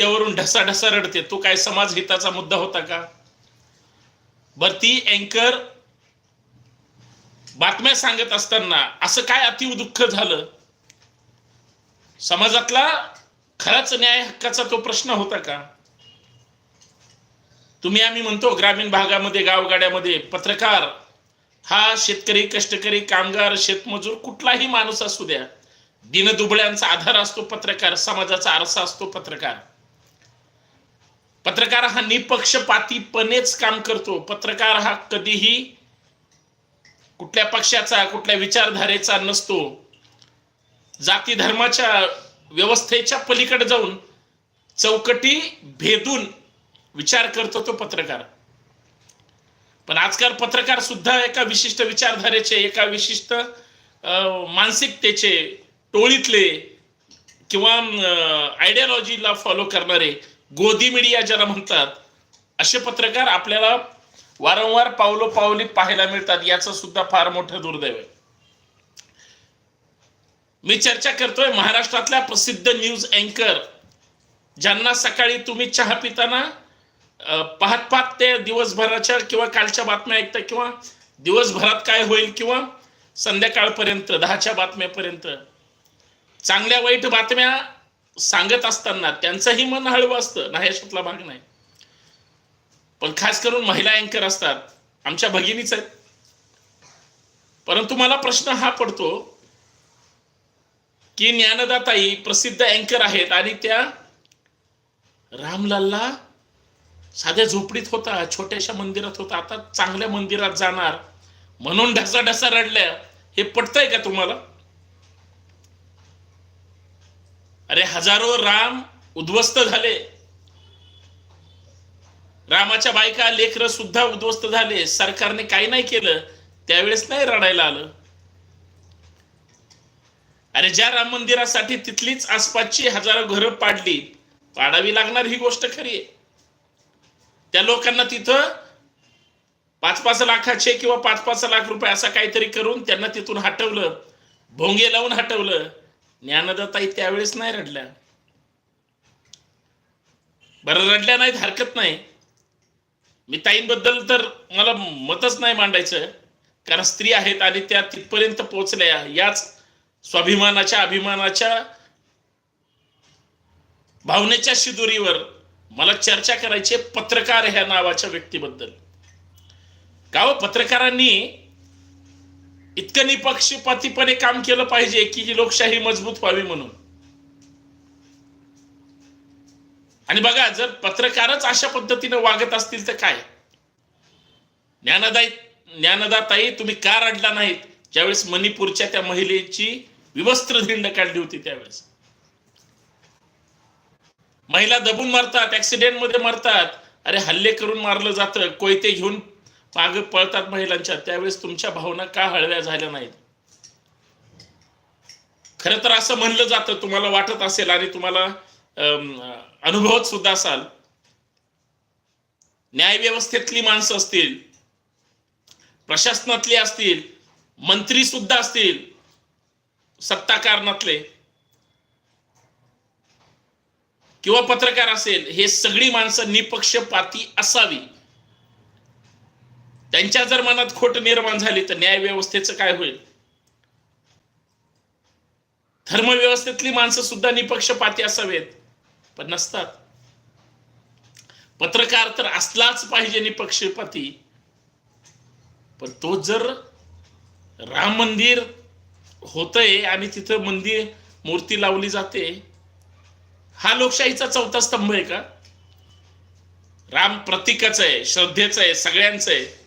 त्यावरून ढसा ढसा रडते. तो काय समाज हिताचा मुद्दा होता का? बर ती अँकर बातम्या सांगत असताना असं काय अतिव दुःख झालं? समाजातला खराच न्याय हक्काचा तो प्रश्न होता का? तुम्ही आम्ही म्हणतो ग्रामीण भागामध्ये गावगाड्यामध्ये पत्रकार हा शेतकरी कष्टकरी कामगार शेतमजूर कुठलाही माणूस असू द्या. दिनदुबळ्यांचा आधार असतो पत्रकार समाजाचा आरसा असतो पत्रकार. पत्रकार हा निपक्षपातीपणेच काम करतो. पत्रकार हा कधीही कुठल्या पक्षाचा कुठल्या विचारधारेचा नसतो. जाती धर्माच्या व्यवस्थेच्या पलीकडे जाऊन चौकटी भेदून विचार करतो तो पत्रकार. पण आजकाल पत्रकार सुद्धा एका विशिष्ट विचारधारेचे एका विशिष्ट अं, मानसिकतेचे टोळीतले किंवा आयडियॉलॉजीला फॉलो करणारे गोदी मीडिया ज्याला म्हणतात असे पत्रकार आपल्याला वारंवार पावलो पावली पाहायला मिळतात याचं सुद्धा फार मोठं दुर्दैव आहे. मी चर्चा करतोय महाराष्ट्रातल्या प्रसिद्ध न्यूज अँकर ज्यांना सकाळी तुम्ही चहा पिताना पाहत पाहत ते दिवसभराच्या किंवा कालच्या बातम्या ऐकता किंवा दिवसभरात काय होईल किंवा संध्याकाळपर्यंत दहाच्या बातम्यापर्यंत. चांगल्या वाईट बातम्या सांगत असताना त्यांचंही मन हळवं असतं. नाही अशातला भाग नाही. पण खास करून महिला अँकर असतात. आमच्या भगिनीच आहेत. परंतु मला प्रश्न हा पडतो की ज्ञानदाताई प्रसिद्ध अँकर आहेत आणि त्या रामलालला साध्या झोपडीत होता छोट्याशा मंदिरात होता. आता चांगल्या मंदिरात जाणार. म्हणून ढसा ढसा रडल्या. हे पटतंय का तुम्हाला? अरे हजारो राम उद्ध्वस्त झाले. रामाच्या बायका लेकर सुद्धा उद्ध्वस्त झाले. सरकारने काही नाही केलं त्यावेळेस नाही रडायला आलं. अरे ज्या राम मंदिरासाठी तिथलीच आसपासची हजारो घरं पाडली पाडावी लागणार ही गोष्ट खरी आहे. त्या लोकांना तिथं पाच पाच लाखाचे किंवा पाच पाच लाख रुपये असा काहीतरी करून त्यांना तिथून हटवलं भोंगे लावून हटवलं. ज्ञानदाताई त्यावेळेस नाही रडल्या. बरं रडल्या नाहीत हरकत नाही. मी ताईंबद्दल तर मला मतच नाही मांडायचं. कारण स्त्री आहेत आणि त्या तिथपर्यंत पोहोचल्या. याच स्वाभिमानाच्या अभिमानाच्या भावनेच्या शिदुरीवर मला चर्चा करायची आहे पत्रकार ह्या नावाच्या व्यक्तीबद्दल. का हो? पत्रकारांनी इतकं निपक्षपातीपणे काम केलं पाहिजे की ही लोकशाही मजबूत व्हावी म्हणून. आणि बघा जर पत्रकारच अशा पद्धतीने वागत असतील तर काय? ज्ञानदाई ज्ञानदाताई तुम्ही का रडला नाहीत? ज्यावेळेस मणिपूरच्या त्या महिलेची विवस्त्र धिंड काढली होती त्यावेळेस. महिला दबून मारतात ऍक्सिडेंटमध्ये मारतात. अरे हल्ले करून मारलं जातं कोयते घेऊन माग पळतात महिलांच्या त्यावेळेस तुमच्या भावना का हळव्या झाल्या नाहीत? खर तर असं म्हणलं जातं तुम्हाला वाटत असेल आणि तुम्हाला अनुभवत सुद्धा असाल. न्याय व्यवस्थेतली माणसं असतील प्रशासनातली असतील मंत्री सुद्धा असतील सत्ता कारणातले किंवा पत्रकार असेल हे सगळी माणसं निपक्षपाती असावी. त्यांच्या जर मनात खोट निर्माण झाली तर न्याय व्यवस्थेचं काय होईल? धर्मव्यवस्थेतली माणसं सुद्धा निपक्षपाती असावेत पण नसतात. पत्रकार तर असलाच पाहिजे निपक्षपाती पण तो जर राम मंदिर होतंय आणि तिथं मंदिर मूर्ती लावली जाते हा लोकशाहीचा चौथा स्तंभ आहे का? राम प्रतीकाचा आहे श्रद्धेचा आहे सगळ्यांचं आहे.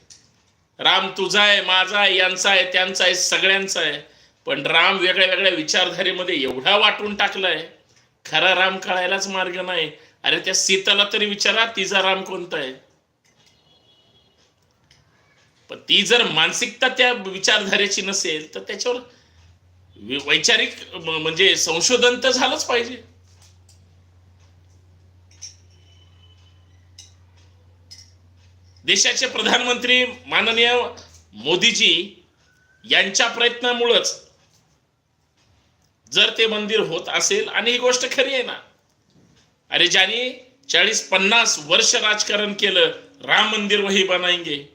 राम तुझा आहे माझा आहे यांचा आहे त्यांचा आहे सगळ्यांचा आहे पण राम वेगळ्या वेगळ्या विचारधारेमध्ये एवढा वाटून टाकलाय. खरा राम कळायलाच मार्ग नाही. अरे त्या सीताला तरी विचारा तिचा राम कोणता आहे पण ती जर मानसिकता त्या विचारधारेची नसेल तर त्याच्यावर वैचारिक म्हणजे संशोधन तर झालंच पाहिजे. देशाचे प्रधानमंत्री माननीय मोदीजी यांच्या प्रयत्नामुळंच जर ते मंदिर होत असेल आणि ही गोष्ट खरी आहे ना. अरे ज्यांनी चाळीस पन्नास वर्ष राजकारण केलं राम मंदिर वही बनायंगे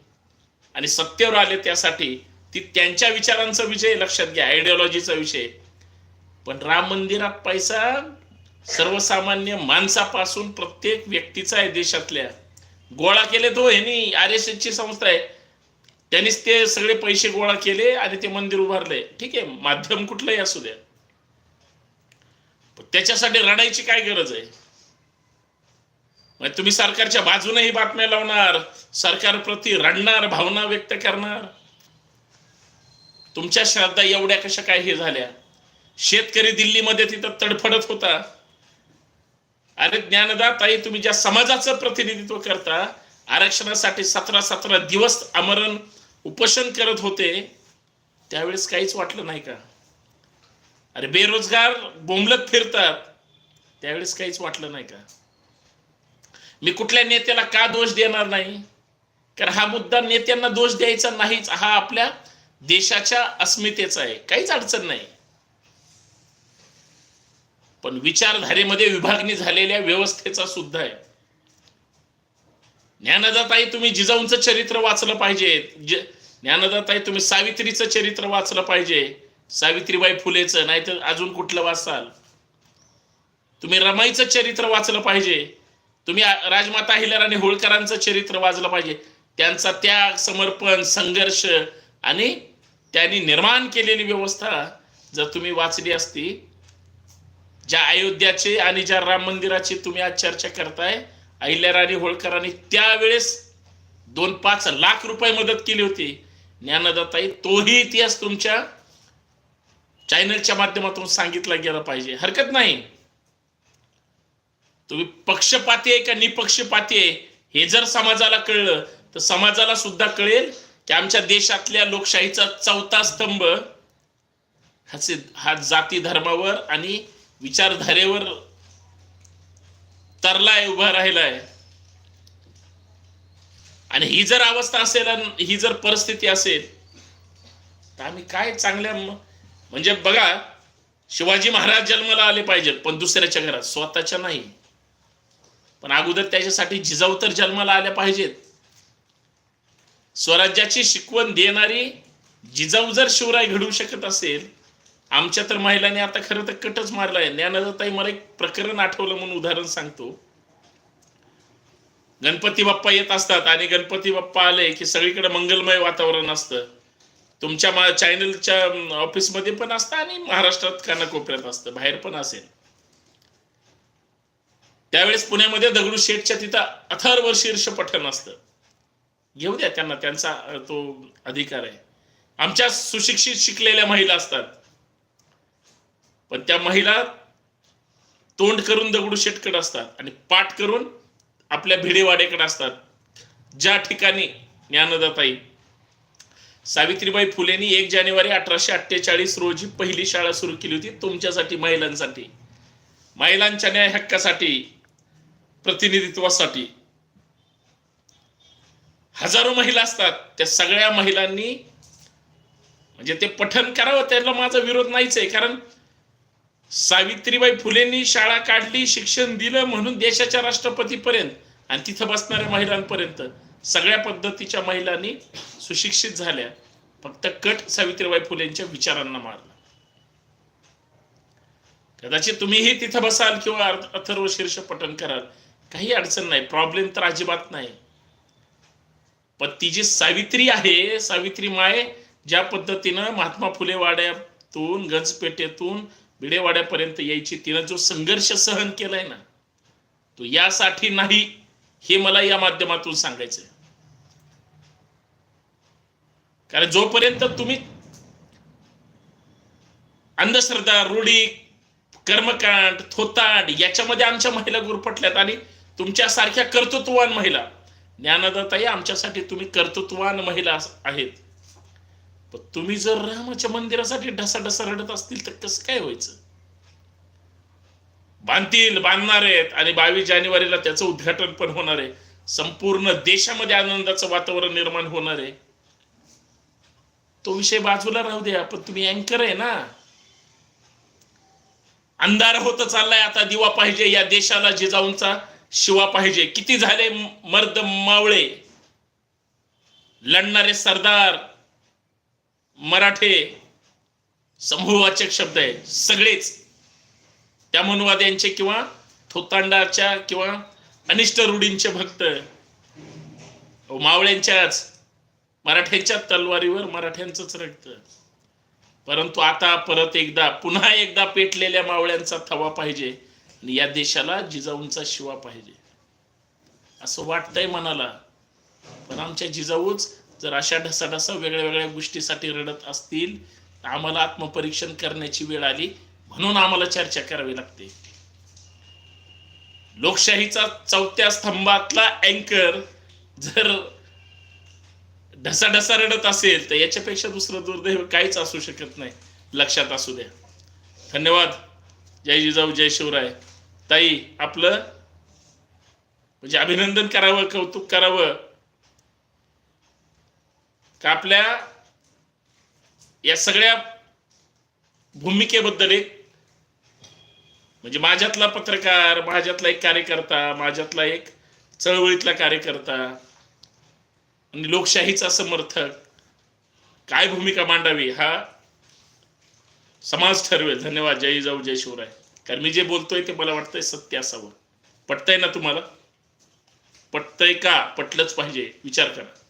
आणि सत्तेवर आले त्यासाठी ती त्यांच्या विचारांचा विषय लक्षात घ्या आयडिओलॉजीचा विषय. पण राम मंदिरात पैसा सर्वसामान्य माणसापासून प्रत्येक व्यक्तीचा आहे देशातल्या. गोळा केले तो ह्यांनी आर एस ची संस्था आहे. त्यांनीच ते सगळे पैसे गोळा केले आणि ते मंदिर उभारले. ठीक आहे माध्यम कुठलंही असू द्या. त्याच्यासाठी रडायची काय गरज आहे? मग तुम्ही सरकारच्या बाजूनेही बातम्या लावणार सरकार प्रति रडणार भावना व्यक्त करणार. तुमच्या श्रद्धा एवढ्या कशा काय हे झाल्या? शेतकरी दिल्लीमध्ये तिथं तडफडत होता. अरे ज्ञानदा ताई तुम्ही ज्या समाजाचं प्रतिनिधित्व करता आरक्षणासाठी सतरा सतरा दिवस आमरण उपोषण करत होते त्यावेळेस काहीच वाटलं नाही का? अरे बेरोजगार बोंबलत फिरतात त्यावेळेस काहीच वाटलं नाही का? मी कुठल्या नेत्याला का दोष देणार नाही? कारण हा मुद्दा नेत्यांना दोष द्यायचा नाहीच हा आपल्या देशाच्या अस्मितेचा आहे काहीच अडचण नाही. पण विचारधारेमध्ये विभागणी झालेल्या व्यवस्थेचा सुद्धा आहे. ज्ञानदाताई तुम्ही जिजाऊंचं चरित्र वाचलं पाहिजे. ज्ञानदाताई तुम्ही सावित्रीचं चरित्र वाचलं पाहिजे. सावित्रीबाई फुलेचं नाहीतर अजून कुठलं वाचाल? तुम्ही रमाईचं चरित्र वाचलं पाहिजे. तुम्ही राजमाता राजमाता आणि होळकरांचं चरित्र वाचलं पाहिजे. त्यांचा त्याग समर्पण संघर्ष आणि त्यांनी निर्माण केलेली व्यवस्था जर तुम्ही वाचली असती ज्या अयोध्याचे आणि ज्या राम मंदिराची तुम्ही आज चर्चा करताय अहिल्या राणी होळकरांनी त्यावेळेस दोन पाच लाख रुपये मदत केली होती. ज्ञानदाताई तोही इतिहास तुमच्या चॅनलच्या माध्यमातून सांगितला गेला पाहिजे. हरकत नाही. तुम्ही पक्षपाती आहे का निपक्षपाती आहे हे जर समाजाला कळलं तर समाजाला सुद्धा कळेल की आमच्या देशातल्या लोकशाहीचा चौथा स्तंभ हा जाती धर्मावर आणि विचारधारेवर तरलाय उभा राहिलाय. आणि ही जर अवस्था असेल आणि ही जर परिस्थिती असेल तर आम्ही काय चांगल्या म्हणजे बघा शिवाजी महाराज जन्माला आले पाहिजेत पण दुसऱ्याच्या घरात स्वतःच्या नाही. पण अगोदर त्याच्यासाठी जिजाऊ तर जन्माला आल्या पाहिजेत. स्वराज्याची शिकवण देणारी जिजाऊ जर शिवराय घडवू शकत असेल आमच्या तर महिलांनी आता खरं तर कटच मारलाय. ज्ञानदाताई मला एक प्रकरण आठवलं म्हणून उदाहरण सांगतो. गणपती बाप्पा येत असतात आणि गणपती बाप्पा आले की सगळीकडे मंगलमय वातावरण असतं. तुमच्या चॅनलच्या ऑफिसमध्ये पण असतं आणि महाराष्ट्रात कानाकोपऱ्यात असतं. बाहेर पण असेल. त्यावेळेस पुण्यामध्ये दगडूशेठच्या तिथं अथर्व शीर्ष पठण असतं. घेऊ द्या त्यांना त्यांचा तो अधिकार आहे. आमच्या सुशिक्षित शिकलेल्या महिला असतात. पण त्या महिला तोंड करून दगडूशेठकडे असतात आणि पाठ करून आपल्या भिडेवाड्याकडे असतात. ज्या ठिकाणी ज्ञानदाताई सावित्रीबाई फुलेंनी एक जानेवारी अठराशे अठ्ठेचाळीस रोजी पहिली शाळा सुरू केली होती तुमच्यासाठी महिलांसाठी. महिलांच्या न्याय हक्कासाठी प्रतिनिधित्वासाठी. हजारो महिला असतात त्या सगळ्या महिलांनी म्हणजे ते पठन करावं त्याला माझा विरोध नाहीच आहे कारण सावित्रीबाई फुलेंनी शाळा काढली शिक्षण दिलं म्हणून देशाच्या राष्ट्रपतीपर्यंत आणि तिथं बसणाऱ्या महिलांपर्यंत सगळ्या पद्धतीच्या महिलांनी सुशिक्षित झाल्या. फक्त कट सावित्रीबाई फुलेंच्या विचारांना मारला. कदाचित तुम्हीही तिथं बसाल किंवा अथर्व शीर्ष पठण कराल काही अडचण नाही प्रॉब्लेम तर अजिबात नाही. पण ती जी सावित्री आहे सावित्री माय ज्या पद्धतीनं महात्मा फुले वाड्यातून गंजपेठेतून भिडेवाड्यापर्यंत यायची. तिनं जो संघर्ष सहन केलाय ना तो यासाठी नाही हे मला या माध्यमातून सांगायचंय. कारण जोपर्यंत तुम्ही अंधश्रद्धा रूढी कर्मकांड थोताड याच्यामध्ये आमच्या महिला गुरफटल्यात आणि तुमच्यासारख्या कर्तृत्ववान महिला ज्ञानदाताई आमच्यासाठी तुम्ही कर्तृत्ववान महिला आहेत. पण तुम्ही जर रामाच्या मंदिरासाठी ढसाढसा रडत असतील तर कसं काय व्हायचं? बांधतील बांधणार आहेत आणि बावीस जानेवारीला त्याचं उद्घाटन पण होणार आहे. संपूर्ण देशामध्ये आनंदाचं वातावरण निर्माण होणार आहे. तो विषय बाजूला राहू द्या पण तुम्ही अँकर आहे ना. अंधार होत चाललाय आता दिवा पाहिजे या देशाला जिजाऊंचा शिवा पाहिजे. किती झाले मर्द मावळे? लढणारे सरदार मराठे समूहवाचक शब्द आहे सगळेच. त्या मनुवाद्यांचे किंवा थोतांडाच्या किंवा अनिष्ट रूढींचे भक्त. मावळ्यांच्याच मराठ्यांच्या तलवारीवर मराठ्यांचंच रक्त. परंतु आता परत एकदा पुन्हा एकदा पेटलेल्या मावळ्यांचा थवा पाहिजे आणि या देशाला जिजाऊंचा शिवा पाहिजे. असं वाटतंय मनाला. पण आमच्या जिजाऊच जर अशा ढसाढसा वेगळ्या वेगळ्या गोष्टीसाठी रडत असतील तर आम्हाला आत्मपरीक्षण करण्याची वेळ आली म्हणून आम्हाला चर्चा करावी लागते. लोकशाहीचा चौथ्या स्तंभातला अँकर जर ढसाढसा रडत असेल तर याच्यापेक्षा दुसरं दुर्दैव काहीच असू शकत नाही. लक्षात असू द्या. धन्यवाद. जय जिजाऊ जय शिवराय. ताई आपलं म्हणजे अभिनंदन करावं कौतुक करावं. का आपल्या या सगळ्या भूमिकेबद्दल एक म्हणजे माझ्यातला पत्रकार माझ्यातला एक कार्यकर्ता माझ्यातला एक चळवळीतला कार्यकर्ता आणि लोकशाहीचा समर्थक काय भूमिका मांडावी हा समाज ठरवेल. धन्यवाद. जय जाऊ जय शिवराय. कारण मी जे बोलतोय ते मला वाटतंय सत्य असावं. पटतंय ना तुम्हाला? पटतंय का? पटलंच पाहिजे. विचार करा.